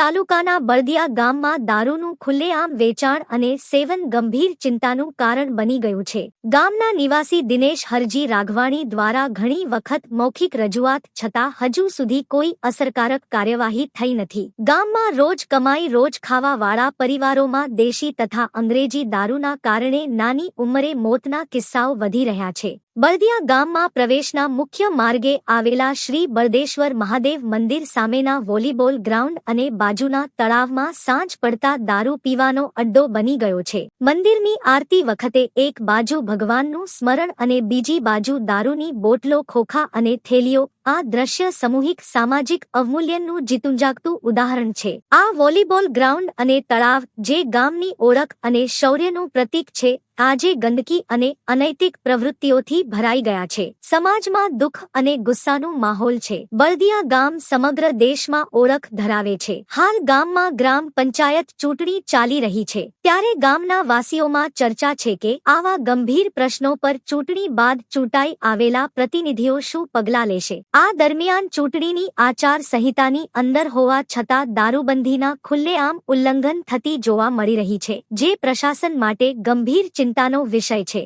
તાલુકાના બળદિયા ગામમાં દારૂનું ખુલ્લેઆમ વેચાણ અને સેવન ગંભીર ચિંતાનું કારણ બની ગયું છે. ગામના નિવાસી દિનેશ હરજી રાઘવાણી દ્વારા ઘણી વખત મૌખિક રજૂઆત છતાં હજુ સુધી કોઈ અસરકારક કાર્યવાહી થઈ નથી. ગામમાં રોજ કમાઈ રોજ ખાવાવાળા પરિવારોમાં દેશી તથા અંગ્રેજી દારૂના કારણે નાની ઉંમરે મોતના કિસ્સાઓ વધી રહ્યા છે. બળદિયા ગામમાં પ્રવેશના મુખ્ય માર્ગે આવેલા શ્રી બળદેશ્વર મહાદેવ મંદિર સામેના વોલીબોલ ગ્રાઉન્ડ અને બાજુના તળાવમાં સાંજ પડતા દારૂ પીવાનો અડ્ડો બની ગયો છે. મંદિરની આરતી વખતે એક બાજુ ભગવાનનું સ્મરણ અને બીજી બાજુ દારૂની બોટલો, ખોખા અને થેલીઓ આ દ્રશ્ય સામૂહિક, સામાજિક અવમૂલ્યનનું જીતુંજાગતું ઉદાહરણ છે. આ વોલીબોલ ગ્રાઉન્ડ અને તળાવ, જે ગામની ઓળખ અને શૌર્યનું પ્રતીક છે, આજે ગંદકી અને અનૈતિક પ્રવૃત્તિઓથી ભરાઈ ગયા છે. સમાજમાં દુઃખ અને ગુસ્સાનું માહોલ છે. બળદિયા ગામ સમગ્ર દેશમાં ઓળખ ધરાવે છે. હાલ ગામમાં ગ્રામ પંચાયત ચૂંટણી ચાલી રહી છે. ત્યારે ગામના વાસીઓમાં ચર્ચા છે કે આવા ગંભીર પ્રશ્નો પર ચૂંટણી બાદ ચૂંટાઈ આવેલા પ્રતિનિધિઓ શું પગલાં લેશે? આ દરમિયાન ચૂંટણીની આચાર સંહિતાની અંદર હોવા છતાં દારૂબંધીના ખુલ્લેઆમ ઉલ્લંઘન થતી જોવા મળી રહી છે, જે પ્રશાસન માટે ગંભીર ચિંતાનો વિષય છે.